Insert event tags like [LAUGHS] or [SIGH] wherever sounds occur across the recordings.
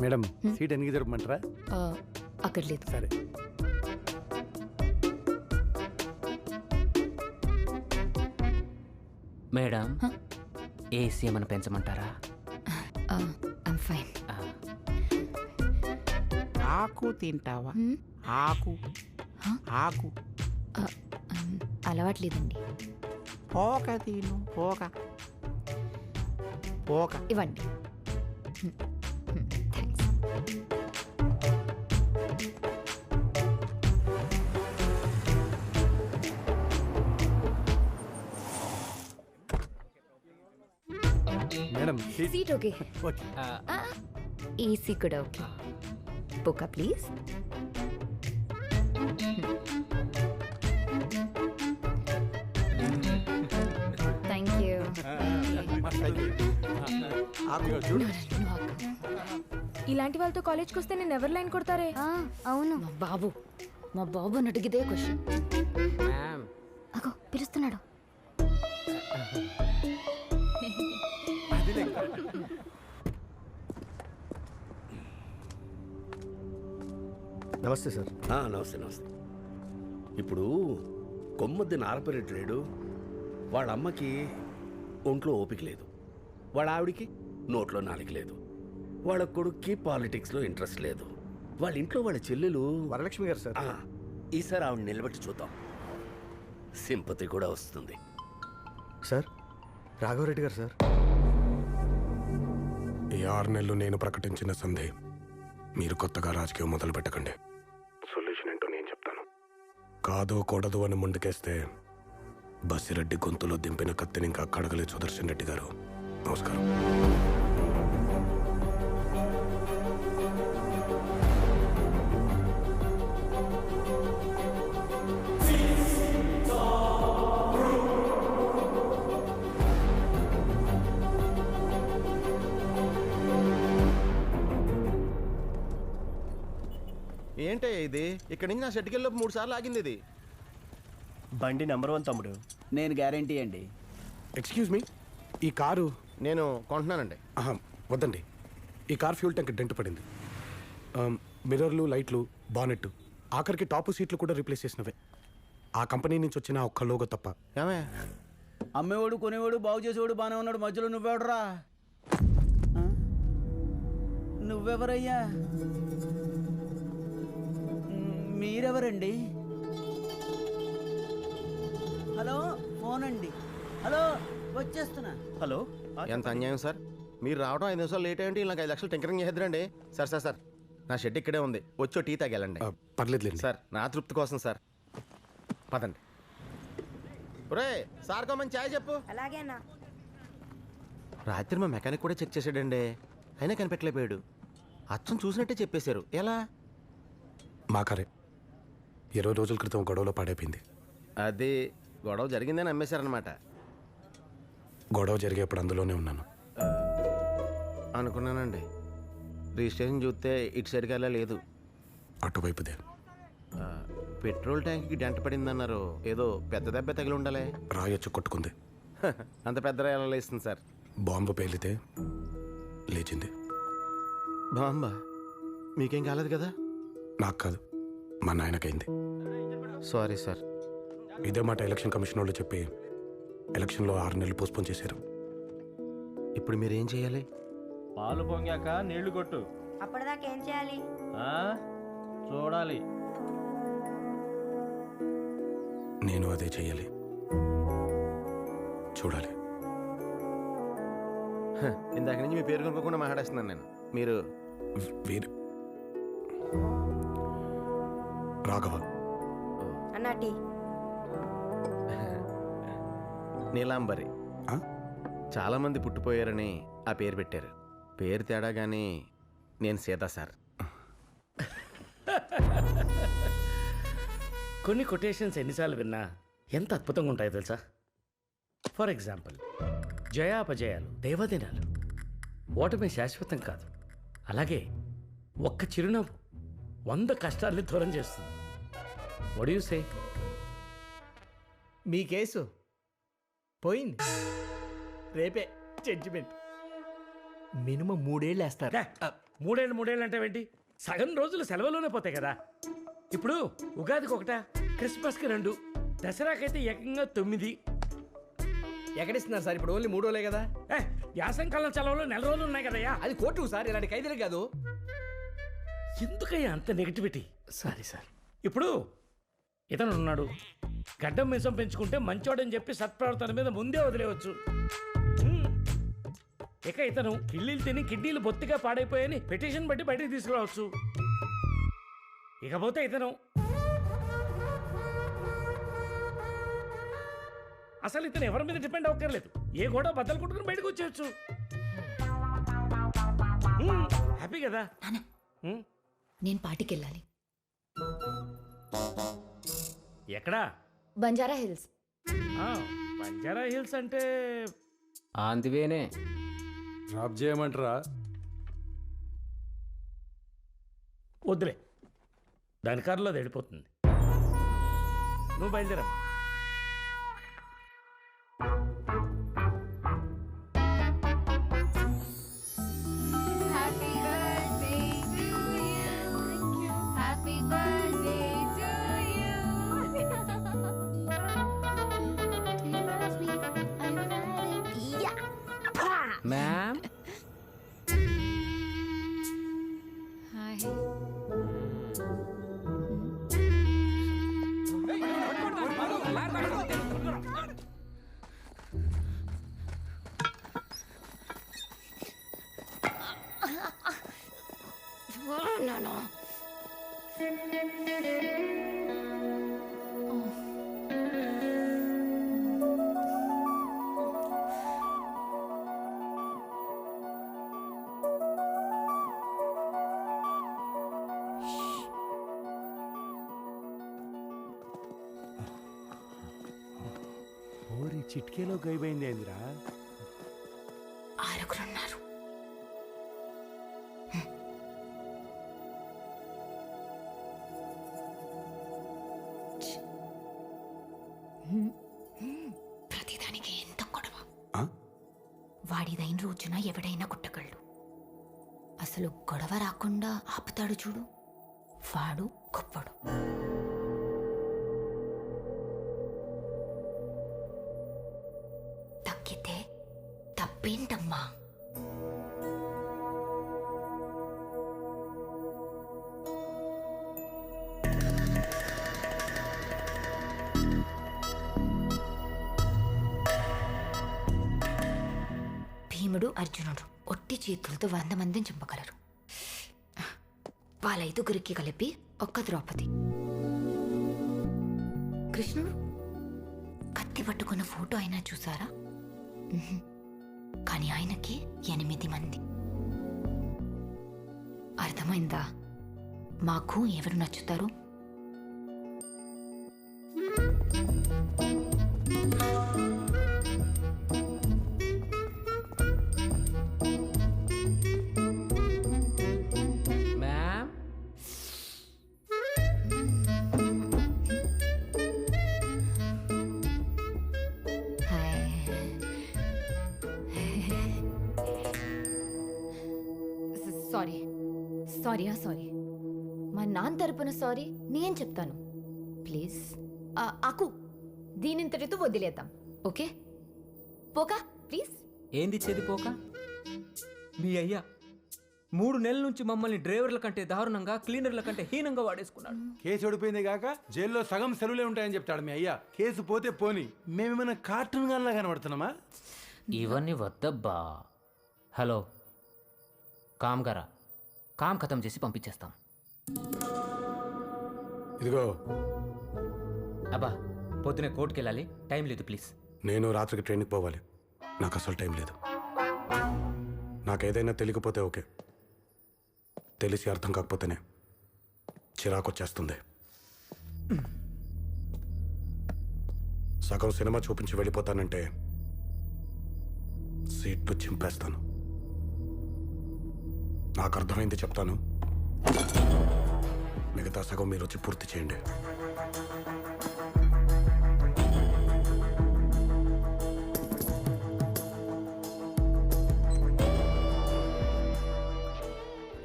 Madam seat ఎన్ని జరపమంటారా ఆ, అక్కర్లేదు. సరే. మేడం ఏసీ ఏమైనా పెంచమంటారా? ఫైన్ ఆ, ఆకు తింటావా? ఆకు. ఆకు. అలవాట్లేదండి. పోక తిను పోక. పోక. ఇవ్వండి. సీట్ ఓకే ఏసీ కూడా okay book please thank you ఇలాంటి వాళ్ళతో కాలేజ్కి వస్తే నేను ఎవరు లైన్ కొడతారే. అవును. మా బాబు మా బాబు అడిగితే క్వశ్చన్ మ్యామ్ అగో పిలుస్తున్నాడు. [LAUGHS] [LAUGHS] నమస్తే. సార్. ఆ, నమస్తే నమస్తే. ఇప్పుడు కొమ్మద్ది నారపరెడ్డి లేడు వాళ్ళ అమ్మకి ఒంట్లో ఓపిక లేదు. వాళ్ళ ఆవిడికి నోట్లో నాలుగు లేదు. వాళ్ళ కొడుక్కి పాలిటిక్స్లో ఇంట్రెస్ట్ లేదు. వాళ్ళ ఇంట్లో వాళ్ళ చెల్లెలు వరలక్ష్మి గారు సార్. ఆ, ఈసారి ఆవిడ నిలబెట్టి చూద్దాం. సింపతి కూడా వస్తుంది. సార్ రాఘవరెడ్డి గారు సార్. ఈ ఆరు నెలలు నేను ప్రకటించిన సంధి మీరు కొత్తగా రాజకీయం మొదలు పెట్టకండి. సొల్యూషన్ ఏంటో నేను చెప్తాను. కాదు కూడదు అని ముందుకేస్తే బస్సిరెడ్డి గొంతులో దింపిన కత్తిని ఇంకా కడగలే సుదర్శన్ రెడ్డి గారు. నమస్కారం. ఏంటే ఇది? ఇక్కడి నుంచి నా షెట్కి వెళ్ళి మూడు సార్లు ఆగింది ఇది. బండి నెంబర్ వన్ తమ్ముడు. నేను గ్యారంటీ అండి. ఎక్స్క్యూజ్ మీ ఈ కారు నేను కొంటున్నానండి. ఆహా, వద్దండి. ఈ కార్ ఫ్యూల్ ట్యాంక్ డెంట్ పడింది. ఆమ్, మిర్రర్లు లైట్లు బానెట్ ఆఖరికి టాపు సీట్లు కూడా రీప్లేస్ చేసినవే. ఆ కంపెనీ నుంచి వచ్చిన ఆ ఒక్క లోగో తప్ప. ఏమే? అమ్మేవాడు కొనేవాడు బాగు చేసేవాడు బాగానే ఉన్నాడు మధ్యలో నువ్వెవడరా? ఆ? నువ్వెవరయ్యా? మీరెవరండి? హలో ఫోన్ అండి హలో వచ్చేస్తున్నా. హలో. ఎంత అన్యాయం సార్? మీరు రావడం ఐదు నిమిషాలు లేట్ అయ్యండి నాకు ఐదు లక్షలు టింకరింగ్ చేద్దరండి సార్ సార్ సార్ నా షెడ్ ఇక్కడే ఉంది. వచ్చో టీ తాగెళ్ళండి ఆ, పర్లేదులేండి. సార్ నా తృప్తి కోసం సార్. పదండి. ఒరే సార్ కొమ్మని ఛాయ్ చెప్పు. అలాగే అన్న. రాత్రి మా మెకానిక్ కూడా చెక్ చేసాడండి అయినా కనిపెట్టలేకపోయాడు. అచ్చం చూసినట్టే చెప్పేశారు. ఎలా? మా కారే ఇరవై రోజుల క్రితం గొడవలో పాడైపోయింది. అది గొడవ జరిగిందని అమ్మేశారనమాట గొడవ జరిగేప్పుడు అందులోనే ఉన్నాను. అనుకున్నానండి. రిజిస్ట్రేషన్ చూస్తే ఇటు సైడ్కి వెళ్ళా లేదు. అటువైపుదే. పెట్రోల్ ట్యాంక్కి డెంట పడిందన్నారు. ఏదో పెద్ద దెబ్బ తగిలి ఉండాలి. రాయొచ్చు కొట్టుకుంది. [LAUGHS] అంత పెద్ద ఎలా లేస్తుంది సార్. బాంబు పేలితే లేచింది. బాంబా? మీకేం కాలేదు కదా? నాకు కాదు. మా నాయనకైంది. సారీ సార్ ఇదే మాట ఎలక్షన్ కమిషన్ వాళ్ళు చెప్పి ఎలక్షన్లో ఆరు నెలలు పోస్ట్పోన్ చేశారు. ఇప్పుడు మీరు ఏం చేయాలి? పాలు పొంగాక నీళ్ళు కొట్టు. అప్పటిదాకా ఏం చేయాలి? ఆ? చూడాలి. నేను అదే చెయ్యాలి చూడాలి. హ, ఇందాక నుంచి మీ పేరు కనుక్కోకుండా మాట్లాడేస్తున్నాను నేను. మీరు వీరు రాఘవ. అన్న టీ. నీలాంబరి. ఆ? చాలా మంది పుట్టిపోయారని ఆ పేరు పెట్టారు. పేరు తేడా కానీ నేను సీత సార్. కొన్ని కొటేషన్స్ ఎన్నిసార్లు విన్నా ఎంత అద్భుతంగా ఉంటాయో తెలుసా? ఫర్ ఎగ్జాంపుల్ జయాపజయాలు దేవదినాలు. ఓటమి శాశ్వతం కాదు. అలాగే ఒక్క చిరునవ్వు వంద కష్టాల్ని దూరం చేస్తుంది. వడ్ యూ సే మీ కేసు పోయింది. రేపే జడ్జిమెంట్ మినిమం మూడేళ్ళు వేస్తారు. మూడేళ్ళు మూడేళ్ళు అంటే ఏంటి? సగం రోజులు సెలవులోనే పోతాయి కదా. ఇప్పుడు ఉగాదికి ఒకట క్రిస్మస్కి రెండు దసరాకైతే ఏకంగా తొమ్మిది. ఎక్కడిస్తున్నారు సార్ ఇప్పుడు ఓన్లీ మూడు రోజులే కదా ఏ యాసంకాలం సెలవులు నెల రోజులు ఉన్నాయి కదయ్యా. అది కోర్టు సార్ ఇలాంటి ఖైదీలు కాదు. ఎందుకయ్యా అంత నెగిటివిటీ సారీ సార్ ఇప్పుడు ఇతను ఉన్నాడు. గడ్డం మీసం పెంచుకుంటే మంచోడని చెప్పి సత్ప్రవర్తన మీద ముందే వదిలేవచ్చు. ఇక ఇతను కిళ్ళీలు తిని కిడ్నీలు బొత్తిగా పాడైపోయాయని పిటిషన్ బట్టి బయటికి తీసుకురావచ్చు. ఇకపోతే ఇతను అసలు ఇతను ఎవరి మీద డిపెండ్ అవ్వక్కర్లేదు. ఏ గోడ బద్దలు కొట్టుకుని బయటకు వచ్చేయచ్చు. హ్యాపీ కదా. నేను పార్టీకి వెళ్ళాలి. ఎక్కడా? బంజారా హిల్స్. ఆ, బంజారా హిల్స్ అంటే అందువేనే డ్రాప్ చేయమంటారా? వద్దులే. దాని కారులో అది వెళ్ళిపోతుంది. నువ్వు బయలుదేరా Ma'am? Hi. చిట్కేలో గైపోయింది ఏందిరా? ఆరుగురున్నారు. ప్రతిదానికి ఎంత గొడవ? వాడిదైన రోజున ఎవడైనా కుట్టగలడు. అసలు గొడవ రాకుండా ఆపుతాడు చూడు. వాడు గొప్పడు. తప్పేంటమ్మా భీముడు అర్జునుడు ఒట్టి చేతులతో వంద మందిని చంపగలరు. వాళ్ళ ఐదుగురికి కలిపి ఒక్క ద్రౌపది. కృష్ణుడు కత్తి పట్టుకున్న ఫోటో అయినా చూసారా? కానీ ఆయనకి ఎనిమిది మంది. అర్థమైందా? మాకు ఎవరు నచ్చుతారు? సారీయా సారీ. మా నాన్న తరపున సారీ నేను చెప్తాను. ప్లీజ్. ఆకు దీనింతటితో వదిలేద్దాం. ఓకే? పోకా ప్లీజ్. ఏంది చెదిపోక మీ అయ్యా మూడు నెలల నుంచి మమ్మల్ని డ్రైవర్ల కంటే దారుణంగా క్లీనర్ల కంటే హీనంగా వాడేసుకున్నాడు. కేసు ఓడిపోయింది కాక జైల్లో సగం సెలవులే ఉంటాయని చెప్తాడు మీ అయ్యా. కేసు పోతే పోని మేమేమైనా కార్టూన్ గాన్లా కనబడుతున్నామా? ఇవన్నీ వద్దబ్బా. హలో కామ్ గారా? కామ్ ఖతం చేసి పంపించేస్తాం. ఇదిగో. అబ్బా పొద్దునే కోర్టుకి వెళ్ళాలి టైం లేదు ప్లీజ్. నేను రాత్రికి ట్రైన్కి పోవాలి. నాకు అసలు టైం లేదు. నాకేదైనా తెలియకపోతే ఓకే. తెలిసి అర్థం కాకపోతేనే చిరాకు వచ్చేస్తుంది. సగం సినిమా చూపించి వెళ్ళిపోతానంటే సీట్లు చింపేస్తాను. నాకు అర్థమైంది చెప్తాను. మిగతా సగం మీరు వచ్చి పూర్తి చేయండి.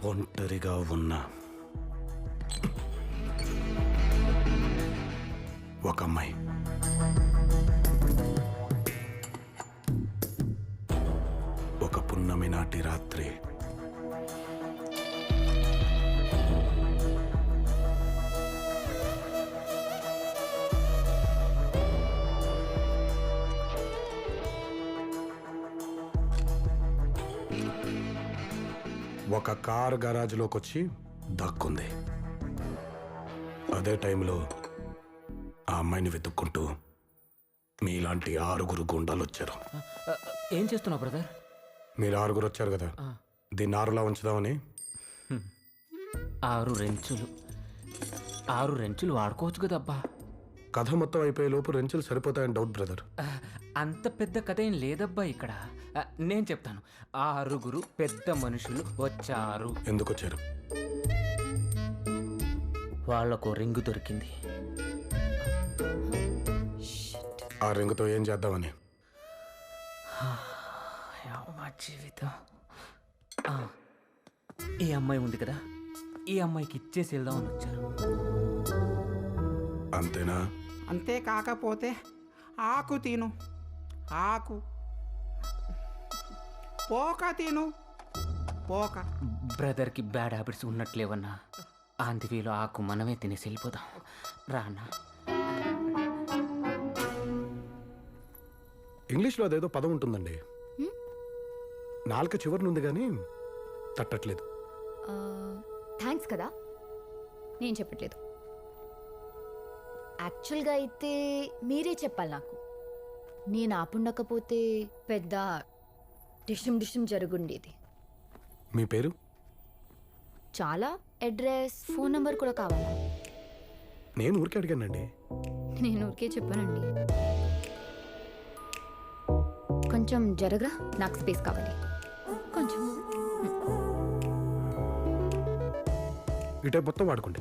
ఒంటరిగా ఉన్న ఒక అమ్మాయి. ఒక పున్నమి నాటి రాత్రి ఒక కార్ గరాజ్లోకి వచ్చి దక్కుంది. అదే టైంలో ఆ అమ్మాయిని వెతుక్కుంటూ మీలాంటి ఆరుగురు గుండాలు వచ్చారు ఏం చేస్తున్నావు బ్రదర్? మీరు ఆరుగురు వచ్చారు కదా? దీన్ని ఆరులా ఉంచుదామని. ఆరు రెంచులు. ఆరు రెంచులు వాడుకోవచ్చు కదబ్బా. కథ మొత్తం అయిపోయే లోపు రెంచులు సరిపోతాయని డౌట్ బ్రదర్. అంత పెద్ద కథ ఏం లేదబ్బా ఇక్కడ. ఆ, నేను చెప్తాను. ఆరుగురు పెద్ద మనుషులు వచ్చారు. ఎందుకు వచ్చారు? వాళ్ళకు రింగు దొరికింది. ఆ రింగుతో ఏం చేద్దామని? మా జీవితం. ఆ, ఈ అమ్మాయి ఉంది కదా. ఈ అమ్మాయికి ఇచ్చేసి వెళ్దామని వచ్చారు అంతేనా? అంతే కాకపోతే ఆకు తిను. ఆకు. పోక తిను. పోక. బ్రదర్కి బ్యాడ్ హ్యాబిట్స్ ఉన్నట్లేవన్నా. ఆందివీలో ఆకు మనమే తినేసి వెళ్ళిపోదాం. రానా? ఇంగ్లీష్లో అదేదో పదం ఉంటుందండి. నాలుక చివరినుంది కానీ తట్టట్లేదు. థ్యాంక్స్ కదా. నేను చెప్పట్లేదు. యాక్చువల్గా అయితే మీరే చెప్పాలి నాకు. నేను ఆపుండకపోతే పెద్ద డిషం డిషం జరుగుండేది. మీ పేరు? చాలా అడ్రస్ ఫోన్ నెంబర్ కూడా కావాలా? నేను ఊరికే అడిగానండి. నేను ఊరికే చెప్పానండి. కొంచెం జరగరా? నాకు స్పేస్ కావాలి. కొంచెం. ఇటే మొత్తం వాడుకోండి.